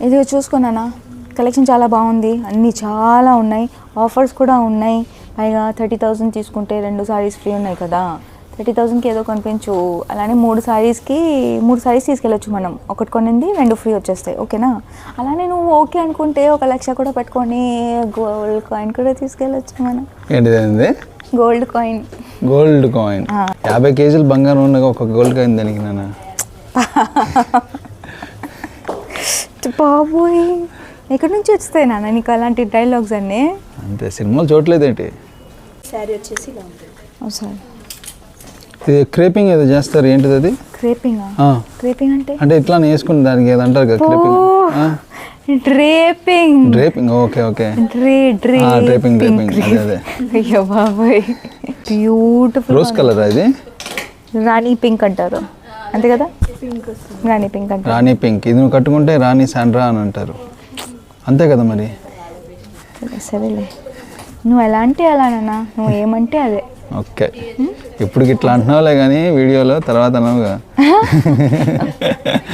ఇది చూసుకున్నానా కలెక్షన్ చాలా బాగుంది. అన్నీ చాలా ఉన్నాయి. ఆఫర్స్ కూడా ఉన్నాయి. పైగా థర్టీ థౌజండ్ తీసుకుంటే రెండు సారీస్ ఫ్రీ ఉన్నాయి కదా. థర్టీ థౌజండ్కి ఏదో కొనిపించు. అలానే మూడు సారీస్కి మూడు సారీస్ తీసుకెళ్ళొచ్చు మనం. ఒకటి కొనింది రెండు ఫ్రీ వచ్చేస్తాయి. ఓకేనా అలానే నువ్వు ఓకే అనుకుంటే ఒక లక్ష కూడా పెట్టుకొని గోల్డ్ కాయిన్ కూడా తీసుకెళ్ళొచ్చు మనం. ఏంటిది ఏంది? Gold coin gold coin. యాభై కేజీలు బంగారం ఉండగా ఒక గోల్డ్ కాయిన్ దానికి నాన్న. బాబోయ్. ఎక్కడి నుంచి వస్తాయి నాన్న నీకు అలాంటి డైలాగ్స్ అన్నీ? అంతే సినిమాలు చూడలేదేంటి? శారీ వచ్చేసి ఇలా ఉంటుంది సరే. ఇది క్రేపింగ్ ఏదో చేస్తారు ఏంటిది అది? క్రేపింగా ఆ, క్రేపింగ్ అంటే? అంటే ఇట్లా వేసుకుని దానికి ఏదో అంటారు కదా క్రేపింగ్ డ్రేపింగ్ డ్రేపింగ్ ఓకే ఓకే. డ్రే డ్రే డ్రేపింగ్ డ్రేపింగ్ అదే అదే. అయ్యో బాబాయ్. బ్యూటిఫుల్ రోజ్ కలర్ ఇది? రాణి పింక్ అంటారు. అంతే కదా? రాణి పింక్ రాణి పింక్. ఇది నువ్వు కట్టుకుంటే రాణి శాండ్రా అని అంటారు. అంతే కదా మరి? సరే, సరేలే. నువ్వు ఎలా అంటే అలా నాన్న? నువ్వు ఏమంటే అదే. ఓకే. ఇప్పుడు ఇట్లా అంటున్నావులే కానీ వీడియోలో తర్వాత అనవుగా